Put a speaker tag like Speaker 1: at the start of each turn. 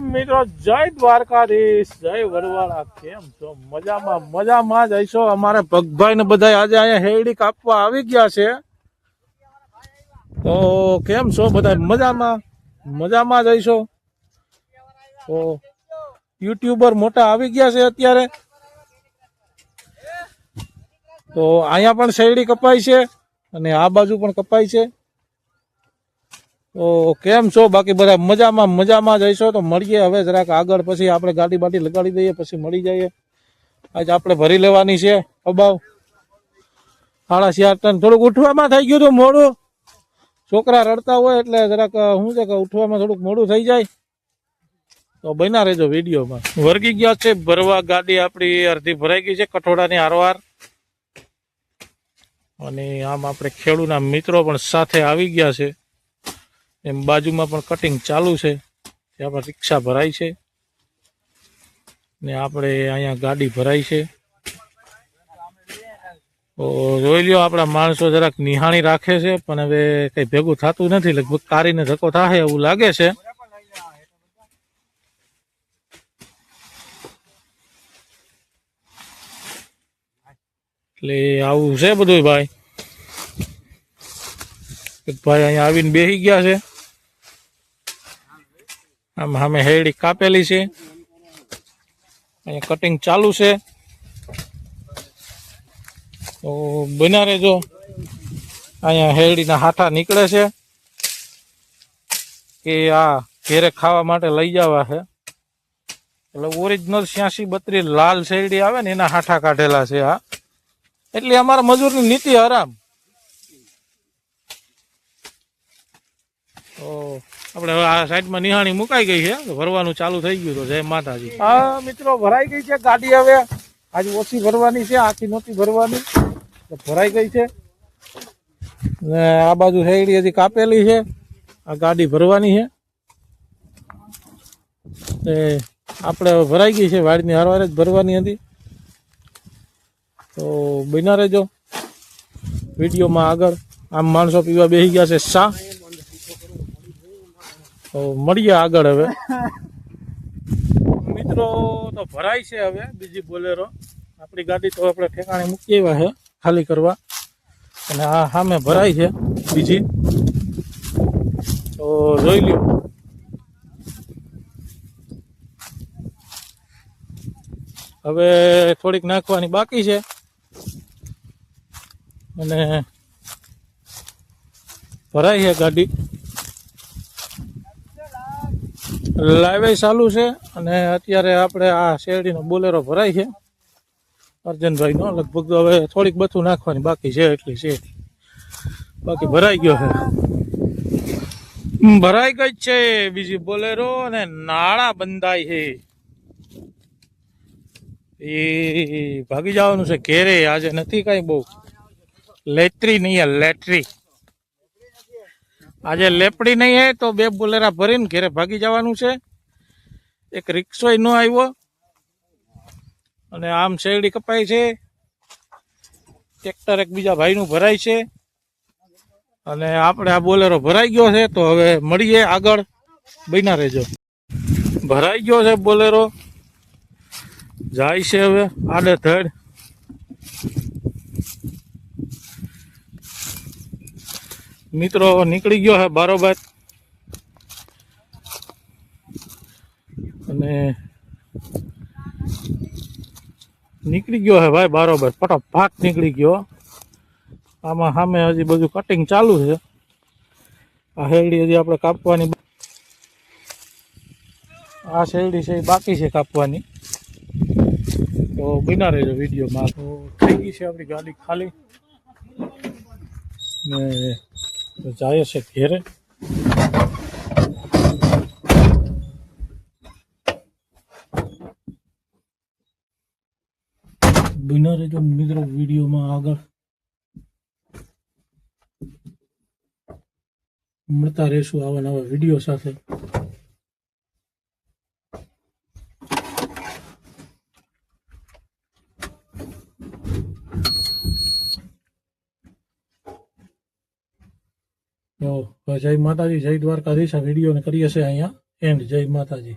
Speaker 1: મિત્રો, જય દ્વારકાધીશ, જય વડવાળા કેમ છો? મજામાં મજામાં જ હશો? અમારે ભગભાઈ ને બધા આજે અહીંયા હેડી કાપવા આવી ગયા છે. તો કેમ છો બધા મજામાં મજામાં જ હશો? તો યુટ્યુબર મોટા આવી ગયા છે અત્યારે. તો અહીંયા પણ શેરડી કપાય છે અને આ બાજુ પણ કપાય છે. તો કેમ છો? બાકી બધા મજામાં મજામાં જઈશો તો મળીએ હવે જરાક આગળ. પછી આપણે ગાડી બાડી લગાડી દઈએ, પછી મળી જઈએ. આજે આપણે ભરી લેવાની છે, અબાવ. સાડા ચાર થોડુંક ઉઠવામાં થઈ ગયું હતું મોડું. છોકરા રડતા હોય એટલે જરાક શું છે કે ઉઠવામાં થોડુંક મોડું થઈ જાય. તો બન્યા રહેજો વિડીયોમાં. વર્ગી ગયા છે, ભરવા ગાડી આપણી અડધી ભરાઈ ગઈ છે, કઠોળાની હારવાર. અને આમ આપણે ખેડૂના મિત્રો પણ સાથે આવી ગયા છે. એમ બાજુમાં પણ કટિંગ ચાલુ છે. ત્યાં પણ રિક્ષા ભરાય છે. ને આપણે અહીંયા ગાડી ભરાય છે. જોઈ લ્યો, આપણા માણસો જરાક નિહાણી રાખે છે, પણ હવે કઈ ભેગું થતું નથી. લગભગ કારીને ધક્કો થાય એવું લાગે છે. એટલે આવું છે બધું ભાઈ. ભાઈ અહીંયા આવીને બેસી ગયા છે. આમ અમે હેરડી કાપેલી છે. અહીંયા કટિંગ ચાલુ છે. તો બના રહેજો અહીંયા હેરડીના હાથા નીકળે છે કે આ ઘેરે ખાવા માટે લઈ જવા છે. એટલે ઓરિજિનલ છ્યાસી બત્રીસ લાલ શેરડી આવે ને એના હાથા કાઢેલા છે આ. એટલે અમારા મજૂરની નીતિ હરામ. તો આપણે હવે આ સાઈડમાં નિહાણી મુકાઈ ગઈ છે. ભરવાનું ચાલુ થઈ ગયું તો જય માતાજી. હા, મિત્રો, ભરાઈ ગઈ છે ગાડી હવે. આજે ઓછી ભરવાની છે, આખી નહોતી ભરવાની. ભરાઈ ગઈ છે. ને આ બાજુ રેડી હજી કાપેલી છે. આ ગાડી ભરવાની છે. એ આપણે ભરાઈ ગઈ છે, વાડીની હારવાર જ ભરવાની હતી. તો બના રહેજો. વિડીયોમાં આગળ આમ માણસો પીવા બેસી ગયા છે શા મળીએ આગળ હવે. મિત્રો તો ભરાય છે હવે બીજી બોલેરો. આપણી ગાડી તો આપણે ઠેકાણે મૂકી આવ્યા છે, ખાલી કરવા. અને આ સામે ભરાય છે બીજી. તો જોઈ લ્યો. હવે થોડીક નાખવાની બાકી છે. અને ભરાય છે ગાડી. લાઈવે ચાલુ છે અને અત્યારે આપણે આ શેરડીનો બોલેરો ભરાય છે. અર્જનભાઈનો, લગભગ હવે થોડીક બથું નાખવાની બાકી છે, એટલી છે. બાકી ભરાઈ ગયો છે. ભરાઈ ગઈ છે બીજી બોલેરો અને નાળા બંધાય છે. એ ભાગી જવાનું છે ઘેરે, આજે નથી કઈ બહુ. લેટરી નહીં લેટ્રી આજે લેપડી નહીં હે તો બે બોલેરા ભરીને ઘેરે ભાગી જવાનું છે. એક રિક્ષો ન આવ્યો. અને આમ શેરડી કપાય છે. ટ્રેક્ટર એક બીજા ભાઈનું ભરાય છે. અને આપણે આ બોલેરો ભરાઈ ગયો છે તો હવે મળીએ આગળ. બન્યા રહેજો. ભરાઈ ગયો છે બોલેરો. જાય છે હવે આડે ધડ મિત્રો નીકળી ગયો છે બારોબાર. અને નીકળી ગયો હે ભાઈ બારોબાર. ફટાફટ નીકળી ગયો. આમાં સામે હજી બધું કટિંગ ચાલુ છે. આ શેરડી હજી આપણે કાપવાની આ શેરડી છે બાકી છે કાપવાની. તો બિના રહેજો વિડીયોમાં. તો થઈ ગઈ છે આપણી ગાડી ખાલી. ને તો જાય છે ઘેરે બિના રહેજો મિત્રો વિડીયોમાં આગળ મળતા રહેશું આવા નવા વીડિયો સાથે જય માતાજી જય દ્વારકાધીશ. આ વિડીયોને કરીએ છીએ અહીંયા. એન્ડ જય માતાજી.